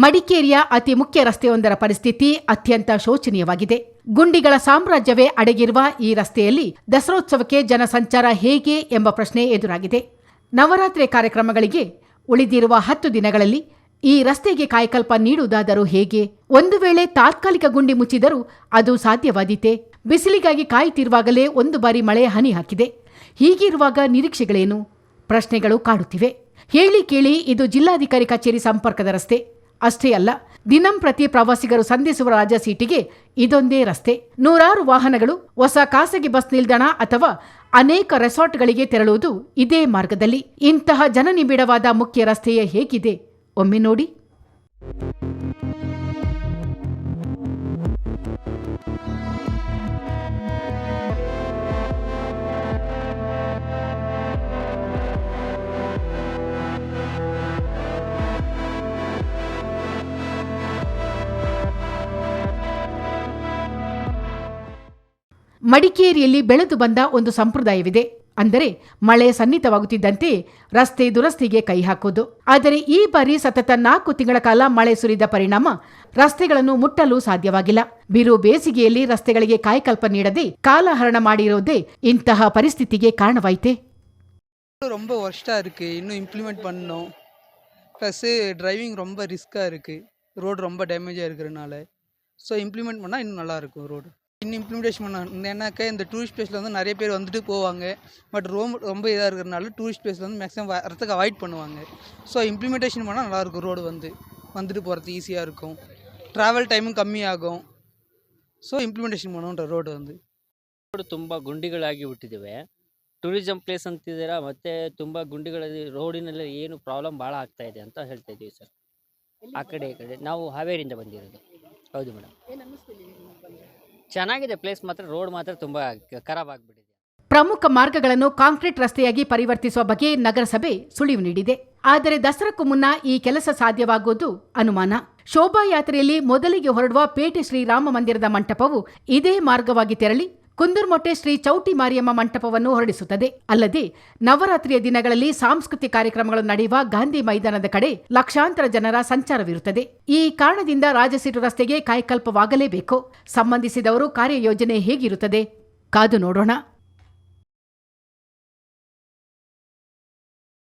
ಮಡಿಕೇರಿಯ ಅತಿ ಮುಖ್ಯ ರಸ್ತೆಯೊಂದರ ಪರಿಸ್ಥಿತಿ ಅತ್ಯಂತ ಶೋಚನೀಯವಾಗಿದೆ. ಗುಂಡಿಗಳ ಸಾಮ್ರಾಜ್ಯವೇ ಅಡಗಿರುವ ಈ ರಸ್ತೆಯಲ್ಲಿ ದಸರೋತ್ಸವಕ್ಕೆ ಜನಸಂಚಾರ ಹೇಗೆ ಎಂಬ ಪ್ರಶ್ನೆ ಎದುರಾಗಿದೆ. ನವರಾತ್ರಿ ಕಾರ್ಯಕ್ರಮಗಳಿಗೆ ಉಳಿದಿರುವ ಹತ್ತು ದಿನಗಳಲ್ಲಿ ಈ ರಸ್ತೆಗೆ ಕಾಯಕಲ್ಪ ನೀಡುವುದಾದರೂ ಹೇಗೆ? ಒಂದು ವೇಳೆ ತಾತ್ಕಾಲಿಕ ಗುಂಡಿ ಮುಚ್ಚಿದರೂ ಅದು ಸಾಧ್ಯವಾದೀತೆ. ಬಿಸಿಲಿಗಾಗಿ ಕಾಯುತ್ತಿರುವಾಗಲೇ ಒಂದು ಬಾರಿ ಮಳೆ ಹನಿ ಹಾಕಿದೆ. ಹೀಗಿರುವಾಗ ನಿರೀಕ್ಷೆಗಳೇನು? ಪ್ರಶ್ನೆಗಳು ಕಾಡುತ್ತಿವೆ. ಹೇಳಿ ಕೇಳಿ, ಇದು ಜಿಲ್ಲಾಧಿಕಾರಿ ಕಚೇರಿ ಸಂಪರ್ಕದ ರಸ್ತೆ. ಅಷ್ಟೇ ಅಲ್ಲ ದಿನಂಪ್ರತಿ ಪ್ರವಾಸಿಗರು ಸಂಧಿಸುವ ರಾಜ ಸೀಟಿಗೆ ಇದೊಂದೇ ರಸ್ತೆ. ನೂರಾರು ವಾಹನಗಳು, ಹೊಸ ಖಾಸಗಿ ಬಸ್ ನಿಲ್ದಾಣ ಅಥವಾ ಅನೇಕ ರೆಸಾರ್ಟ್ಗಳಿಗೆ ತೆರಳುವುದು ಇದೇ ಮಾರ್ಗದಲ್ಲಿ. ಇಂತಹ ಜನನಿಬಿಡವಾದ ಮುಖ್ಯ ರಸ್ತೆಯೇ ಹೇಗಿದೆ? ಒಮ್ಮೆ ನೋಡಿ. ಮಡಿಕೇರಿಯಲ್ಲಿ ಬೆಳೆದು ಬಂದ ಒಂದು ಸಂಪ್ರದಾಯವಿದೆ ಅಂದರೆ ಮಳೆ ಸನ್ನಿಹಿತವಾಗುತ್ತಿದ್ದಂತೆ ರಸ್ತೆ ದುರಸ್ತಿಗೆ ಕೈ ಹಾಕುವುದು ಆದರೆ ಈ ಬಾರಿ ಸತತ ನಾಲ್ಕು ತಿಂಗಳ ಕಾಲ ಮಳೆ ಸುರಿದ ಪರಿಣಾಮ ರಸ್ತೆಗಳನ್ನು ಮುಟ್ಟಲು ಸಾಧ್ಯವಾಗಿಲ್ಲ ಬಿರು ಬೇಸಿಗೆಯಲ್ಲಿ ರಸ್ತೆಗಳಿಗೆ ಕಾಯಕಲ್ಪ ನೀಡದೆ ಕಾಲಹರಣ ಮಾಡಿರೋದೇ ಇಂತಹ ಪರಿಸ್ಥಿತಿಗೆ ಕಾರಣವಾಯಿತೆ ரொம்ப ஒர்ஸ்ட்டாக இருக்குது இன்னும் இம்ப்ளிமெண்ட் பண்ணணும் ப்ளஸ்ஸு டிரைவிங் ரொம்ப ரிஸ்க்காக இருக்குது ரோடு ரொம்ப டேமேஜாக இருக்கிறனால ஸோ இம்ப்ளிமெண்ட் பண்ணால் இன்னும் நல்லாயிருக்கும் ரோடு இன்னும் இம்ப்ளிமெண்டேஷன் பண்ண ஏன்னாக்கா இந்த டூரிஸ்ட் பிளேஸில் வந்து நிறைய பேர் வந்துட்டு போவாங்க பட் ரொம்ப ரொம்ப இதாக இருக்கிறனால டூரிஸ்ட் பிளேஸில் வந்து மேக்ஸிமம் வரத்துக்கு அவாய்ட் பண்ணுவாங்க ஸோ இம்ப்ளிமெண்டேஷன் பண்ணால் நல்லாயிருக்கும் ரோடு வந்து வந்துட்டு போகிறது ஈஸியாக இருக்கும் ட்ராவல் டைமும் கம்மியாகும் ஸோ இம்ப்ளிமெண்டேஷன் பண்ணுன்ற ரோடு வந்து ರೋಡ್ ತುಂಬ ಗುಂಡಿಗಳಾಗಿ ಬಿಟ್ಟಿದ್ದಾವೆ ಟೂರಿಸಂ ಪ್ಲೇಸ್ ಅಂತಿದ್ದೀರಾ ಮತ್ತೆ ತುಂಬ ಗುಂಡಿಗಳಲ್ಲಿ ರೋಡಿನಲ್ಲಿ ಏನು ಪ್ರಾಬ್ಲಮ್ ಭಾಳ ಆಗ್ತಾ ಇದೆ ಅಂತ ಹೇಳ್ತಾ ಇದ್ದೀವಿ ಸರ್ ಆ ಕಡೆ ಈ ಕಡೆ ನಾವು ಹಾವೇರಿಯಿಂದ ಬಂದಿರೋದು ಹೌದು ಮೇಡಮ್ ಚೆನ್ನಾಗಿದೆ ಪ್ಲೇಸ್ ಮಾತ್ರ ರೋಡ್ ಮಾತ್ರ ತುಂಬಾ ಖರಾಬ್ ಆಗಿಬಿಟ್ಟಿದೆ. ಪ್ರಮುಖ ಮಾರ್ಗಗಳನ್ನು ಕಾಂಕ್ರೀಟ್ ರಸ್ತೆಯಾಗಿ ಪರಿವರ್ತಿಸುವ ಬಗ್ಗೆ ನಗರಸಭೆ ಸುಳಿವು ನೀಡಿದೆ. ಆದರೆ ದಸರಾಕ್ಕೂ ಮುನ್ನ ಈ ಕೆಲಸ ಸಾಧ್ಯವಾಗುವುದು ಅನುಮಾನ. ಶೋಭಾಯಾತ್ರೆಯಲ್ಲಿ ಮೊದಲಿಗೆ ಹೊರಡುವ ಪೇಟೆ ಶ್ರೀರಾಮ ಮಂದಿರದ ಮಂಟಪವು ಇದೇ ಮಾರ್ಗವಾಗಿ ತೆರಳಿ ಕುಂದುರ್ಮೊಟ್ಟೆ ಶ್ರೀ ಚೌಟಿ ಮಾರಿಯಮ್ಮ ಮಂಟಪವನ್ನು ಹೊರಡಿಸುತ್ತದೆ. ಅಲ್ಲದೆ ನವರಾತ್ರಿಯ ದಿನಗಳಲ್ಲಿ ಸಾಂಸ್ಕೃತಿಕ ಕಾರ್ಯಕ್ರಮಗಳು ನಡೆಯುವ ಗಾಂಧಿ ಮೈದಾನದ ಕಡೆ ಲಕ್ಷಾಂತರ ಜನರ ಸಂಚಾರವಿರುತ್ತದೆ. ಈ ಕಾರಣದಿಂದ ರಾಜಸೀಟು ರಸ್ತೆಗೆ ಕಾಯಕಲ್ಪವಾಗಲೇಬೇಕು. ಸಂಬಂಧಿಸಿದವರು ಕಾರ್ಯಯೋಜನೆ ಹೇಗಿರುತ್ತದೆ? ಕಾದು ನೋಡೋಣ.